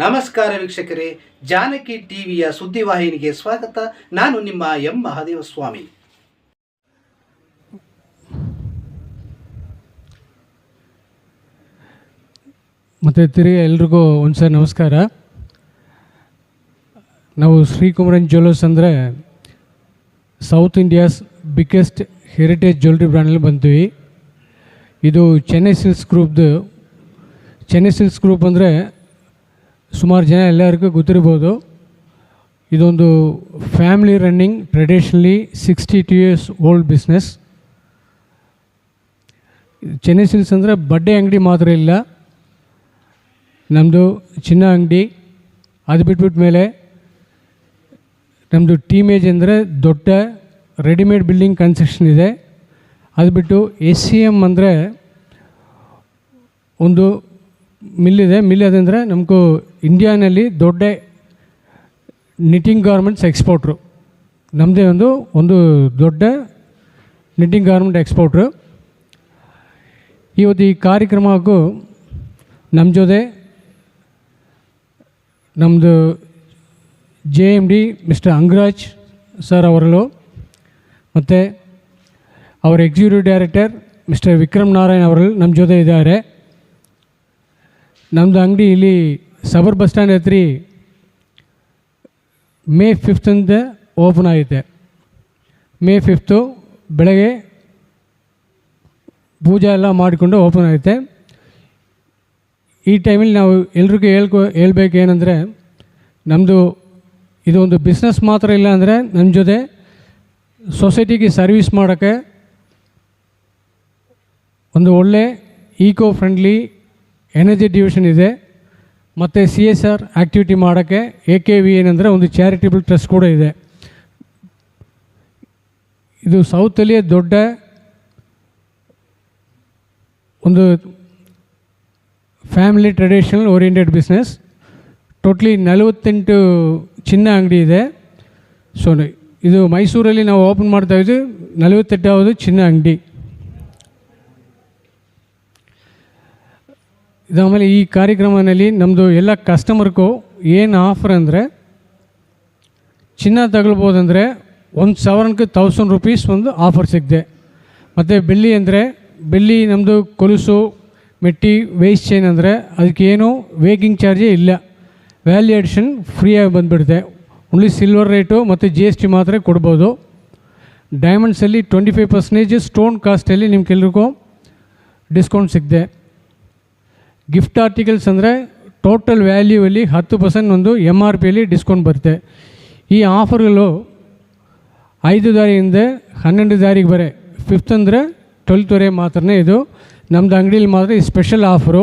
ನಮಸ್ಕಾರ ವೀಕ್ಷಕರೇ, ಜಾನಕಿ ಟಿವಿಯ ಸುದ್ದಿವಾಹಿನಿಗೆ ಸ್ವಾಗತ. ನಾನು ನಿಮ್ಮ ಎಂ. ಮಹಾದೇವ ಸ್ವಾಮಿ ಮತ್ತು ತಿರುಗಿ ಎಲ್ರಿಗೂ ಒಂದು ಸರಿ ನಮಸ್ಕಾರ. ನಾವು ಶ್ರೀಕುಮಾರನ್ ಜ್ಯುವೆಲ್ಲರ್ಸ್ ಅಂದರೆ south India's biggest heritage jewellery ಬ್ರ್ಯಾಂಡಲ್ಲಿ ಬಂತೀವಿ ಇದು ಚೆನ್ನೈ ಸಿಲ್ಕ್ಸ್ ಗ್ರೂಪ್ದು ಚೆನ್ನೈ ಸಿಲ್ಕ್ಸ್ ಗ್ರೂಪ್ ಅಂದರೆ ಸುಮಾರು ಜನ ಎಲ್ಲರಿಗೂ ಗೊತ್ತಿರ್ಬೋದು. ಇದೊಂದು family running traditionally sixty two years old business Chennai silks ಅಂದರೆ ಬಡ್ಡೆ ಅಂಗಡಿ ಮಾತ್ರ ಇಲ್ಲ. ನಮ್ಮದು ಚಿನ್ನ ಅಂಗಡಿ. ಅದು ಬಿಟ್ಬಿಟ್ಟ ಮೇಲೆ ನಮ್ಮದು ಟೀಮೇಜ್ ಅಂದರೆ ದೊಡ್ಡ ರೆಡಿಮೇಡ್ ಬಿಲ್ಡಿಂಗ್ ಕನ್ಸ್ಟ್ರಕ್ಷನ್ ಇದೆ. ಅದು ಬಿಟ್ಟು ಎಸ್ ಸಿ ಎಂ ಅಂದರೆ ಒಂದು ಮಿಲ್ ಇದೆ ಮಿಲ್ ಅದಂದರೆ ನಮಗೂ ಇಂಡಿಯಾನಲ್ಲಿ ದೊಡ್ಡ ನಿಟ್ಟಿಂಗ್ ಗಾರ್ಮೆಂಟ್ಸ್ ಎಕ್ಸ್ಪೋರ್ಟ್ರು ನಮ್ಮದೇ ಒಂದು ಒಂದು ದೊಡ್ಡ ನಿಟ್ಟಿಂಗ್ ಗಾರ್ಮೆಂಟ್ ಎಕ್ಸ್ಪೋರ್ಟ್ರು ಇವತ್ತು ಈ ಕಾರ್ಯಕ್ರಮಕ್ಕೂ ನಮ್ಮ ಜೊತೆ ನಮ್ಮದು J M D mister Angaraj sir ಅವರಲ್ಲೂ, ಮತ್ತು ಅವರ executive director mister Vikram Narayan ಅವರು ನಮ್ಮ ಜೊತೆ ಇದ್ದಾರೆ. ನಮ್ಮದು ಅಂಗಡಿ ಇಲ್ಲಿ ಸಬರ್ ಬಸ್ ಸ್ಟ್ಯಾಂಡ್ ಐತ್ರಿ ಮೇ ಫಿಫ್ತಿಂದ ಓಪನ್ ಆಗಿದೆ ಮೇ ಫಿಫ್ತು ಬೆಳಗ್ಗೆ ಪೂಜೆ ಎಲ್ಲ ಮಾಡಿಕೊಂಡು ಓಪನ್ ಆಗುತ್ತೆ ಈ ಟೈಮಲ್ಲಿ ನಾವು ಎಲ್ರಿಗೂ ಹೇಳ್ಕೊ ಹೇಳ್ಬೇಕು ಏನಂದರೆ ನಮ್ಮದು ಇದು ಒಂದು ಬಿಸ್ನೆಸ್ ಮಾತ್ರ ಇಲ್ಲ ಅಂದರೆ ನಮ್ಮ ಜೊತೆ ಸೊಸೈಟಿಗೆ ಸರ್ವಿಸ್ ಮಾಡೋಕ್ಕೆ ಒಂದು ಒಳ್ಳೆ ಈಕೋ ಫ್ರೆಂಡ್ಲಿ ಎನರ್ಜಿ ಡಿವಿಷನ್ ಇದೆ. ಮತ್ತು ಸಿ ಎಸ್ ಆರ್ ಆ್ಯಕ್ಟಿವಿಟಿ ಮಾಡೋಕ್ಕೆ ಎ ಕೆ ವಿ ಏನಂದರೆ ಒಂದು ಚಾರಿಟೇಬಲ್ ಟ್ರಸ್ಟ್ ಕೂಡ ಇದೆ. ಇದು ಸೌತಲ್ಲಿಯೇ ದೊಡ್ಡ ಒಂದು family traditional oriented business totally ನಲವತ್ತೆಂಟು ಚಿನ್ನ ಅಂಗಡಿ ಇದೆ. ಸೊ ಇದು ಮೈಸೂರಲ್ಲಿ ನಾವು ಓಪನ್ ಮಾಡ್ತಾ ಇದ್ದೀವಿ. ನಲವತ್ತೆಂಟಾவது ಚಿನ್ನ ಅಂಗಡಿ. ಇದಾದಮೇಲೆ ಈ ಕಾರ್ಯಕ್ರಮದಲ್ಲಿ ನಮ್ಮದು ಎಲ್ಲ ಕಸ್ಟಮರ್ಗೂ ಏನು ಆಫರ್ ಅಂದರೆ, ಚಿನ್ನ ತಗೊಳ್ಬೋದಂದರೆ ಒಂದು ಸಾವಿರಕ್ಕೆ ತೌಸಂಡ್ ರುಪೀಸ್ ಒಂದು ಆಫರ್ ಸಿಕ್ಕಿದೆ ಮತ್ತು ಬೆಳ್ಳಿ ಅಂದರೆ, ಬೆಳ್ಳಿ ನಮ್ಮದು ಕೊಲುಸು, ಮೆಟ್ಟಿ ವೇಸ್ಟ್ ಚೈನ್ ಅಂದರೆ ಅದಕ್ಕೇನು ವೇಕಿಂಗ್ ಚಾರ್ಜೇ ಇಲ್ಲ. ವ್ಯಾಲ್ಯೂ ಅಡಿಷನ್ ಫ್ರೀಯಾಗಿ ಬಂದುಬಿಡುತ್ತೆ ಓನ್ಲಿ ಸಿಲ್ವರ್ ರೇಟು ಮತ್ತು ಜಿ ಎಸ್ ಟಿ ಮಾತ್ರ ಕೊಡ್ಬೋದು. ಡೈಮಂಡ್ಸಲ್ಲಿ ಟ್ವೆಂಟಿ ಫೈವ್ ಪರ್ಸೆಂಟೇಜ್ ಸ್ಟೋನ್ ಕಾಸ್ಟಲ್ಲಿ ನಿಮ್ಗೆಲ್ರಿಗೂ ಡಿಸ್ಕೌಂಟ್ ಸಿಕ್ಕಿದೆ ಗಿಫ್ಟ್ ಆರ್ಟಿಕಲ್ಸ್ ಅಂದರೆ ಟೋಟಲ್ ವ್ಯಾಲ್ಯೂವಲ್ಲಿ ಹತ್ತು ಪರ್ಸೆಂಟ್ ಒಂದು ಎಂ ಆರ್ ಪಿಯಲ್ಲಿ ಡಿಸ್ಕೌಂಟ್ ಬರುತ್ತೆ. ಈ ಆಫರ್ಗಳು ಐದು ದಾರಿಯಿಂದ ಹನ್ನೆರಡು ದಾರಿಗೆ ಬರೆ. ಫಿಫ್ತ್ ಅಂದರೆ ಟ್ವೆಲ್ತ್ವರೆ ಮಾತ್ರನೇ ಇದು. ನಮ್ಮದು ಅಂಗಡಿಯಲ್ಲಿ ಮಾತ್ರ ಈ ಸ್ಪೆಷಲ್ ಆಫರು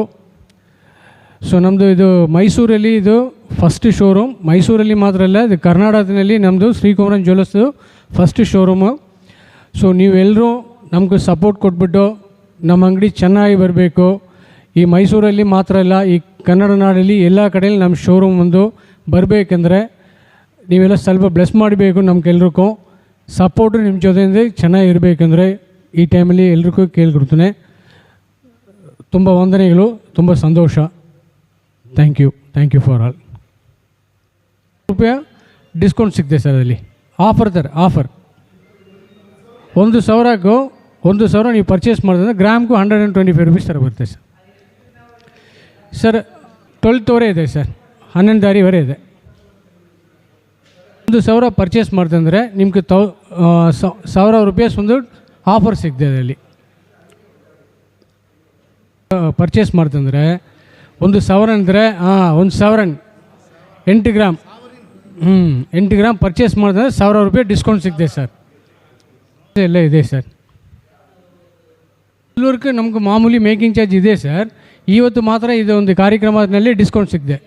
ಸೊ ನಮ್ಮದು ಇದು ಮೈಸೂರಲ್ಲಿ ಇದು ಫಸ್ಟ್ ಶೋರೂಮ್ ಮೈಸೂರಲ್ಲಿ ಮಾತ್ರ ಅಲ್ಲ, ಇದು ಕರ್ನಾಟಕದಲ್ಲಿ ನಮ್ಮದು ಶ್ರೀಕುಮಾರನ್ ಜ್ಯುವೆಲ್ಲರ್ಸ್ದು ಫಸ್ಟ್ ಶೋರೂಮು ಸೊ ನೀವೆಲ್ಲರೂ ನಮ್ಗೆ ಸಪೋರ್ಟ್ ಕೊಟ್ಬಿಟ್ಟು ನಮ್ಮ ಅಂಗಡಿ ಚೆನ್ನಾಗಿ ಬರಬೇಕು. ಈ ಮೈಸೂರಲ್ಲಿ ಮಾತ್ರ ಅಲ್ಲ, ಈ ಕನ್ನಡ ನಾಡಲ್ಲಿ ಎಲ್ಲ ಕಡೆಯಲ್ಲಿ ನಮ್ಮ ಶೋರೂಮ್ ಒಂದು ಬರಬೇಕೆಂದ್ರೆ ನೀವೆಲ್ಲ ಸ್ವಲ್ಪ ಬ್ಲೆಸ್ ಮಾಡಬೇಕು ನಮ್ಗೆಲ್ರಿಗೂ ಸಪೋರ್ಟು ನಿಮ್ಮ ಜೊತೆಯಿಂದ ಚೆನ್ನಾಗಿರಬೇಕಂದ್ರೆ ಈ ಟೈಮಲ್ಲಿ ಎಲ್ರಿಗೂ ಕೇಳ್ಕೊಡ್ತೇನೆ. ತುಂಬ ವಂದನೆಗಳು, ತುಂಬ ಸಂತೋಷ. Thank you thank you for all ರೂಪಾಯಿ ಡಿಸ್ಕೌಂಟ್ ಸಿಗ್ತದೆ ಸರ್ ಅದರಲ್ಲಿ ಆಫರ್ ಸರ್ ಆಫರ್ ಒಂದು ಸಾವಿರಕ್ಕೂ, ಒಂದು ಸಾವಿರ ನೀವು ಪರ್ಚೇಸ್ ಮಾಡಿದ್ರೆ ಗ್ರಾಮ್ಗೂ hundred and twenty five rupees sir ಬರುತ್ತೆ ಸರ್ ಸರ್ ಟ್ವೆಲ್ತ್ವರೆ ಇದೆ ಸರ್ ಹನ್ನೊಂದು ದಾರಿವರೆ ಇದೆ. ಒಂದು ಸಾವಿರ ಪರ್ಚೇಸ್ ಮಾಡ್ತಂದರೆ ನಿಮಗೆ ತೌ ಸಾವಿರ ರೂಪಾಯಿ ಒಂದು ಆಫರ್ ಸಿಗ್ತದೆ ಅದರಲ್ಲಿ. ಪರ್ಚೇಸ್ ಮಾಡ್ತಂದರೆ ಒಂದು ಸಾವಿರ ಅಂದರೆ ಹಾಂ ಒಂದು ಸಾವಿರ ಎಂಟು ಗ್ರಾಮ್ ಹ್ಞೂ ಎಂಟು ಗ್ರಾಮ್ ಪರ್ಚೇಸ್ ಮಾಡಿದ್ರೆ ಸಾವಿರ ರೂಪಾಯಿ ಡಿಸ್ಕೌಂಟ್ ಸಿಗ್ತದೆ ಸರ್ ಎಲ್ಲ ಇದೆ ಸರ್ ಇಲ್ಲಿವರೆಗೂ ನಮ್ಗೆ ಮಾಮೂಲಿ ಮೇಕಿಂಗ್ ಚಾರ್ಜ್ ಇದೆ ಸರ್ ಇವತ್ತು ಮಾತ್ರ ಇದು ಒಂದು ಕಾರ್ಯಕ್ರಮದಲ್ಲಿ ಡಿಸ್ಕೌಂಟ್ ಸಿಕ್ಕಿದೆ.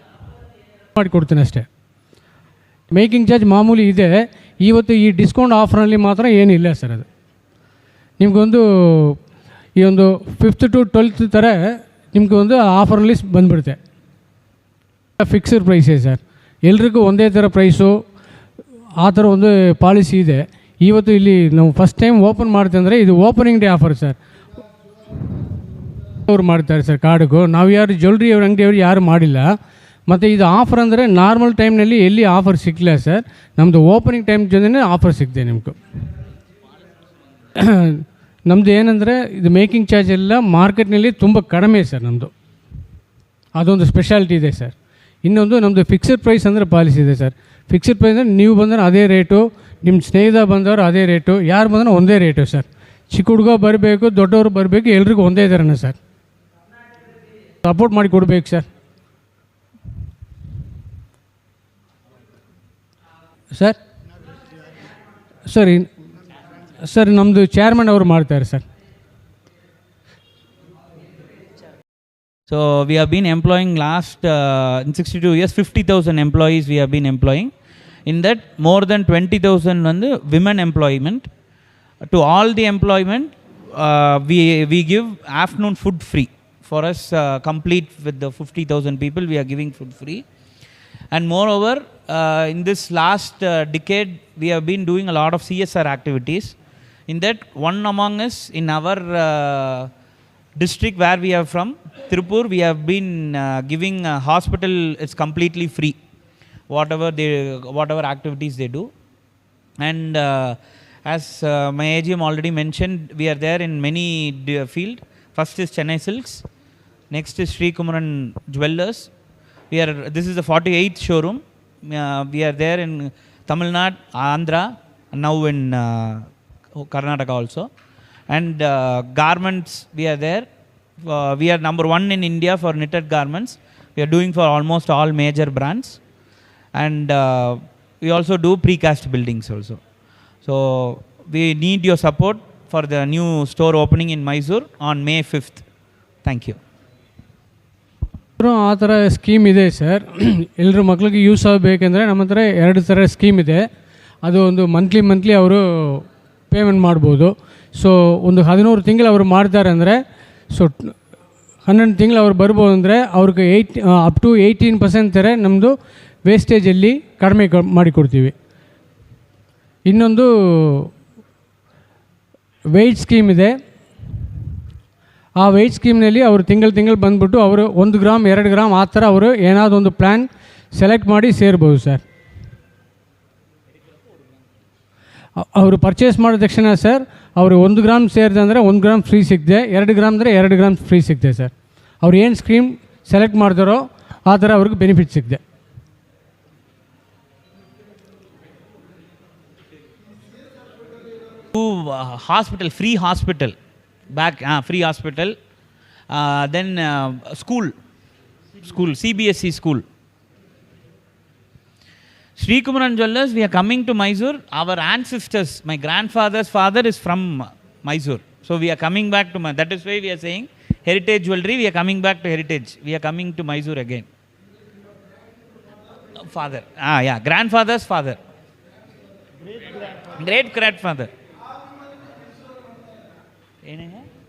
ಮಾಡಿಕೊಡ್ತೀನಿ ಅಷ್ಟೇ. ಮೇಕಿಂಗ್ ಚಾರ್ಜ್ ಮಾಮೂಲಿ ಇದೆ. ಇವತ್ತು ಈ ಡಿಸ್ಕೌಂಟ್ ಆಫರ್ನಲ್ಲಿ ಮಾತ್ರ ಏನಿಲ್ಲ ಸರ್ ಅದು. ನಿಮಗೊಂದು ಈ ಒಂದು ಫಿಫ್ತ್ ಟು ಟ್ವೆಲ್ತ್ ಥರ ನಿಮಗೆ ಒಂದು ಆಫರ್ನಲ್ಲಿ ಬಂದ್ಬಿಡುತ್ತೆ. ಫಿಕ್ಸ್ಡ್ ಪ್ರೈಸೇ ಸರ್. ಎಲ್ರಿಗೂ ಒಂದೇ ಥರ ಪ್ರೈಸು ಆ ಥರ ಒಂದು ಪಾಲಿಸಿ ಇದೆ. ಇವತ್ತು ಇಲ್ಲಿ ನಾವು ಫಸ್ಟ್ ಟೈಮ್ ಓಪನ್ ಮಾಡ್ತಂದರೆ ಇದು ಓಪನಿಂಗ್ ಡೇ ಆಫರ್ ಸರ್. ಅವ್ರು ಮಾಡ್ತಾರೆ ಸರ್ ಕಾರ್ಡ್ಗೂ ನಾವು ಯಾರು ಜ್ಯುವೆಲ್ರಿ ಅವ್ರ ಅಂಗಡಿಯವ್ರು ಯಾರು ಮಾಡಿಲ್ಲ. ಮತ್ತು ಇದು ಆಫರ್ ಅಂದರೆ ನಾರ್ಮಲ್ ಟೈಮ್ನಲ್ಲಿ ಎಲ್ಲಿ ಆಫರ್ ಸಿಕ್ಕಿಲ್ಲ ಸರ್. ನಮ್ಮದು ಓಪನಿಂಗ್ ಟೈಮ್ ಜೊತೆ ಆಫರ್ ಸಿಕ್ಕಿದೆ ನಿಮ್ಗೆ. ನಮ್ಮದು ಏನಂದರೆ ಇದು ಮೇಕಿಂಗ್ ಚಾರ್ಜ್ ಎಲ್ಲ ಮಾರ್ಕೆಟ್ನಲ್ಲಿ ತುಂಬ ಕಡಿಮೆ ಸರ್ ನಮ್ಮದು ಅದೊಂದು ಸ್ಪೆಷಾಲಿಟಿ ಇದೆ ಸರ್. ಇನ್ನೊಂದು ನಮ್ಮದು ಫಿಕ್ಸ್ಡ್ ಪ್ರೈಸ್ ಅಂದರೆ ಪಾಲಿಸಿ ಇದೆ ಸರ್. ಫಿಕ್ಸ್ಡ್ ಪ್ರೈಸ್ ಅಂದರೆ ನೀವು ಬಂದರೆ ಅದೇ ರೇಟು ನಿಮ್ಮ ಸ್ನೇಹಿತ ಬಂದವರು ಅದೇ ರೇಟು ಯಾರು ಬಂದರೂ ಒಂದೇ ರೇಟು ಸರ್. ಚಿಕ್ಕ ಹುಡುಗ ಬರಬೇಕು, ದೊಡ್ಡವರು ಬರಬೇಕು, ಎಲ್ರಿಗೂ ಒಂದೇ ಥರನೇ ಸರ್. ಸಪೋರ್ಟ್ ಮಾಡಿ ಕೊಡಬೇಕು sir sir sir in- sir ನಮ್ಮದು ಚೇರ್ಮನ್ ಅವರು ಮಾಡ್ತಾರೆ sir So we have been employing last uh, in 62 years 50,000 employees we have been employing. In that more than 20,000 on the women employment. To all the employment uh, we we give afternoon food free. for us uh, complete with the 50,000 people we are giving food free. And moreover, uh, in this last uh, decade, we have been doing a lot of CSR activities. In that, one among us in our uh, district where we are from, Tirupur, we have been uh, giving hospital. It's completely free, whatever they, whatever activities they do. And uh, as uh, my AGM already mentioned, we are there in many field. First is Chennai Silks. Next is Sri Kumaran Jewelers. We are, this is the 48th showroom. Uh, we are there in Tamil Nadu, Andhra, and now in uh, Karnataka also. And uh, garments, we are there. Uh, we are number one in India for knitted garments. We are doing for almost all major brands. And uh, we also do precast buildings also. So we need your support for the new store opening in Mysore on May 5th. Thank you. ಆ ಥರ scheme ಇದೆ sir ಎಲ್ಲರೂ ಮಕ್ಳಿಗೆ use ಆಗಬೇಕಂದ್ರೆ ನಮ್ಮ ಹತ್ರ ಎರಡು ಥರ ಸ್ಕೀಮ್ ಇದೆ. ಅದು ಒಂದು ಮಂತ್ಲಿ ಮಂತ್ಲಿ ಅವರು ಪೇಮೆಂಟ್ ಮಾಡ್ಬೋದು. ಸೊ ಒಂದು ಹದಿನೂರು ತಿಂಗಳು ಅವರು ಮಾಡ್ತಾರೆ ಅಂದರೆ ಸೊ ಹನ್ನೊಂದು ತಿಂಗಳು ಅವ್ರು ಬರ್ಬೋದು ಅಂದರೆ ಅವ್ರಿಗೆ eight up to eighteen percent ಥರ ನಮ್ಮದು ವೇಸ್ಟೇಜಲ್ಲಿ ಕಡಿಮೆ ಕ- ಮಾಡಿಕೊಡ್ತೀವಿ ಇನ್ನೊಂದು ವೆಯ್ಟ್ ಸ್ಕೀಮ್ ಇದೆ. ಆ ವೆಯ್ಟ್ ಸ್ಕೀಮ್ನಲ್ಲಿ ಅವರು ತಿಂಗಳು ತಿಂಗಳು ಬಂದುಬಿಟ್ಟು ಅವರು ಒಂದು ಗ್ರಾಮ್, ಎರಡು ಗ್ರಾಮ್ ಆ ಥರ ಅವರು ಏನಾದರೂ ಒಂದು ಪ್ಲ್ಯಾನ್ ಸೆಲೆಕ್ಟ್ ಮಾಡಿ ಸೇರ್ಬೋದು ಸರ್ ಅವರು ಪರ್ಚೇಸ್ ಮಾಡಿದ ತಕ್ಷಣ ಸರ್ ಅವರು ಒಂದು ಗ್ರಾಮ್ ಸೇರಿದೆ ಅಂದರೆ ಒಂದು ಗ್ರಾಮ್ ಫ್ರೀ ಸಿಗದೆ, ಎರಡು ಗ್ರಾಮ್ ಅಂದರೆ ಎರಡು ಗ್ರಾಮ್ ಫ್ರೀ ಸಿಕ್ಕಿದೆ ಸರ್ ಅವ್ರು ಏನು ಸ್ಕೀಮ್ ಸೆಲೆಕ್ಟ್ ಮಾಡಿದಾರೋ ಆ ಥರ ಅವ್ರಿಗೆ ಬೆನಿಫಿಟ್ ಸಿಗದೆ. Hospital free hospital. Back uh, free hospital uh, then uh, school school cbse school Sri Kumaran Jewellers, we are coming to Mysore. Our ancestors, my grandfather's father is from Mysore. So we are coming back to, that is why we are saying heritage jewelry, we are coming back to heritage. We are coming to Mysore again. Father, ah yeah, grandfather's father. Great grandfather. ¿NG?